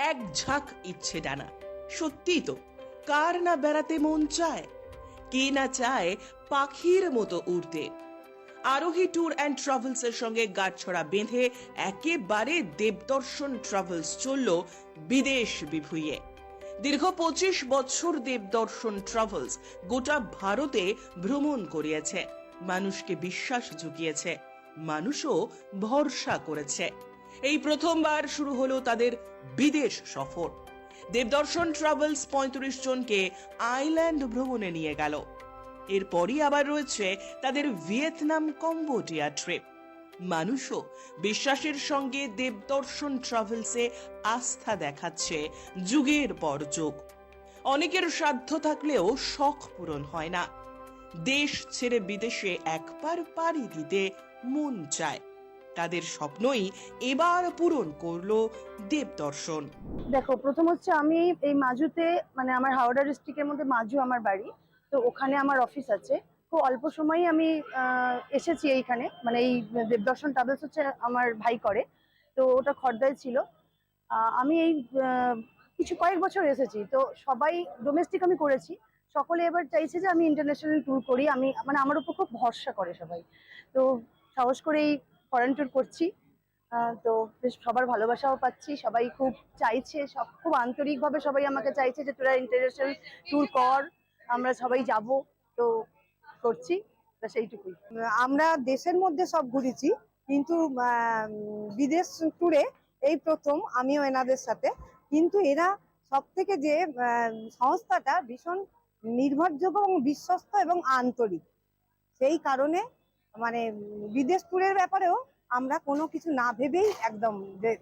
এক ঝাঁক ইচ্ছে ডানা। সত্যি তো, কার না বেড়াতে মন চায়? কে না চায় পাখির মতো উড়তে? আরোহী ট্যুর অ্যান্ড ট্রাভেলস এর সঙ্গে গাঁটছড়া বেঁধে একেবারে দেবদর্শন ট্রাভেলস চলল বিদেশ বিভুইয়ে। দীর্ঘ পঁচিশ বছর দেবদর্শন ট্রাভেলস গোটা ভারতে ভ্রমণ করিয়েছে। মানুষকে বিশ্বাস জুগিয়েছে। মানুষও ভরসা করেছে। এই প্রথমবার শুরু হলো তাদের বিদেশ সফর। দেবদর্শন ট্রাভেলস পঁয়ত্রিশ জনকে আইল্যান্ড ভ্রমণে নিয়ে গেল। এরপরই আবার রয়েছে তাদের ভিয়েতনাম কম্বোডিয়া ট্রিপ। মানুষও বিশ্বাসের সঙ্গে দেবদর্শন ট্রাভেলসে আস্থা দেখাচ্ছে যুগের পর যুগ। অনেকের সাধ্য থাকলেও শখ পূরণ হয় না। দেশ ছেড়ে বিদেশে একবার পাড়ি দিতে মন চায়। তাদের স্বপ্নই এবার পূরণ করল দেবদর্শন দেখো, প্রথম হচ্ছে আমি এই মাজুতে মানে আমার হাওড়া ডিস্ট্রিক্টের মধ্যে মাজু আমার বাড়ি, তো ওখানে আমার অফিস আছে। খুব অল্প সময়ই আমি এসেছি এইখানে মানে এই দেবদর্শন ট্রাভেলস হচ্ছে আমার ভাই করে, তো ওটা খর্দায় ছিল। আমি এই কিছু কয়েক বছর এসেছি, তো সবাই ডোমেস্টিক আমি করেছি। সকলে এবার চাইছে যে আমি ইন্টারন্যাশনাল ট্যুর করি, আমি মানে আমার উপর খুব ভরসা করে সবাই। তো সাহস করেই ফরেন ট্যুর করছি। তো বেশ সবার ভালোবাসাও পাচ্ছি, সবাই খুব চাইছে, সব খুব আন্তরিকভাবে সবাই আমাকে চাইছে যে তোরা ইন্টারন্যাশনাল ট্যুর কর, আমরা সবাই যাব, তো করছি ব্যাস এইটুকুই আমরা দেশের মধ্যে সব ঘুরেছি, কিন্তু বিদেশ ট্যুরে এই প্রথম আমিও এনাদের সাথে, কিন্তু এরা সব থেকে যে সংস্থাটা ভীষণ নির্ভরযোগ্য এবং বিশ্বস্ত এবং আন্তরিক। সেই কারণে মানে বিদেশ ট্যুরের ব্যাপারেও আমরা কোনো কিছু না ভেবেই একদম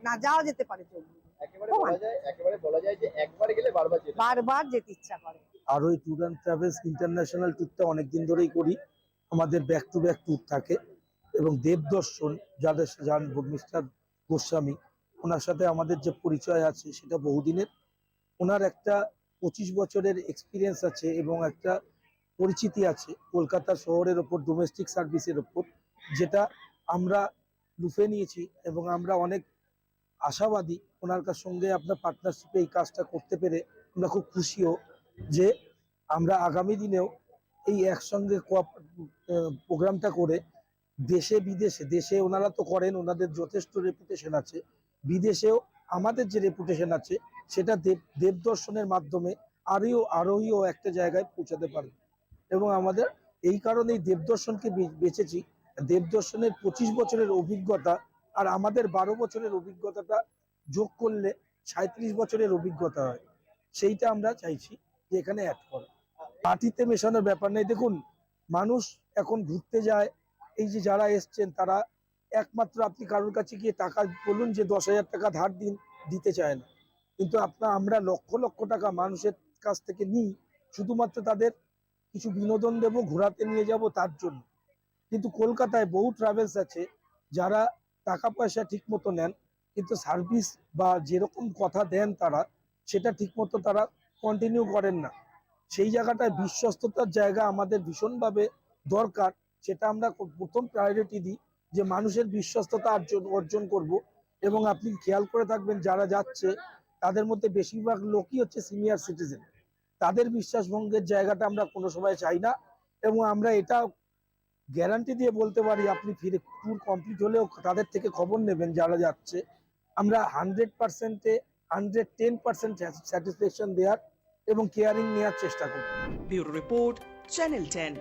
না যাওয়া যেতে পারে চলবে একেবারে খুব বলা যায় একেবারে বলা যায় যে একবার গেলে বারবার যেতে বারবার যেতে ইচ্ছা করে। আর ওই ট্যুর অ্যান্ড ট্রাভেলস ইন্টারন্যাশনাল ট্যুরটা অনেকদিন ধরেই করি। আমাদের ব্যাক টু ব্যাক ট্যুর থাকে এবং দেবদর্শন যাদের যান মিস্টার গোস্বামী ওনার সাথে আমাদের যে পরিচয় আছে সেটা বহুদিনের। ওনার একটা পঁচিশ বছরের এক্সপিরিয়েন্স আছে এবং একটা পরিচিতি আছে কলকাতা শহরের ওপর ডোমেস্টিক সার্ভিসের ওপর, যেটা আমরা লুফে নিয়েছি এবং আমরা অনেক আশাবাদী ওনার কাছ সঙ্গে আপনার পার্টনারশিপে এই কাজটা করতে পেরে আমরা খুব খুশিও যে আমরা আগামী দিনেও এই একসঙ্গে প্রোগ্রামটা করে দেশে বিদেশে, দেশে ওনারা তো করেন, ওনাদের যথেষ্ট রেপুটেশন আছে, বিদেশেও আমাদের যে রেপুটেশন আছে সেটা দেব, দেবদর্শনের মাধ্যমে আরও, আরোহীও একটা জায়গায় পৌঁছাতে পারবে। এবং আমাদের এই কারণেই দেবদর্শনকে বে- বেছেছি। দেবদর্শনের পঁচিশ বছরের অভিজ্ঞতা আর আমাদের বারো বছরের অভিজ্ঞতাটা যোগ করলে সাঁত্রিশ বছরের অভিজ্ঞতা হয়। সেইটা আমরা চাইছি যে এখানে অ্যাড করা। মাটিতে মেশানোর ব্যাপার নেই। দেখুন, মানুষ এখন ঘুরতে যায়। এই যে যারা এসছেন, তারা একমাত্র আপনি কারোর কাছে গিয়ে টাকা বলুন যে দশ হাজার টাকা ধার দিন, দিতে চায় না। কিন্তু আপনার আমরা লক্ষ লক্ষ টাকা মানুষের কাছ থেকে নিই, শুধুমাত্র তাদের কিছু বিনোদন দেব, ঘোরাতে নিয়ে যাব তার জন্য। কিন্তু কলকাতায় বহু ট্রাভেলস আছে, যারা টাকা পয়সা ঠিক মতো নেন, কিন্তু সার্ভিস বা যেরকম কথা দেন তারা, সেটা ঠিকমতো তারা কন্টিনিউ করেন না। সেই জায়গাটায় বিশ্বস্ততার জায়গা আমাদের ভীষণভাবে দরকার, সেটা আমরা প্রথম প্রায়োরিটি দিই, যে মানুষের বিশ্বস্ততা অর্জন অর্জন করব। এবং আপনি খেয়াল করে থাকবেন, যারা যাচ্ছে, তাদের মধ্যে বেশিরভাগ লোকই হচ্ছে সিনিয়র সিটিজেন তাদের বিশ্বাসভঙ্গের জায়গাটা আমরা কোনো সময় চাই না এবং আমরা এটা গ্যারান্টি দিয়ে বলতে পারি, আপনি ফিরে ট্যুর কমপ্লিট হলেও তাদের থেকে খবর নেবেন যারা যাচ্ছে। আমরা হান্ড্রেড পার্সেন্টে হান্ড্রেড টেন পার্সেন্ট স্যাটিসফ্যাকশন দেওয়ার এবং কেয়ারিং নেওয়ার চেষ্টা করি ব্যুরো রিপোর্ট, চ্যানেল টেন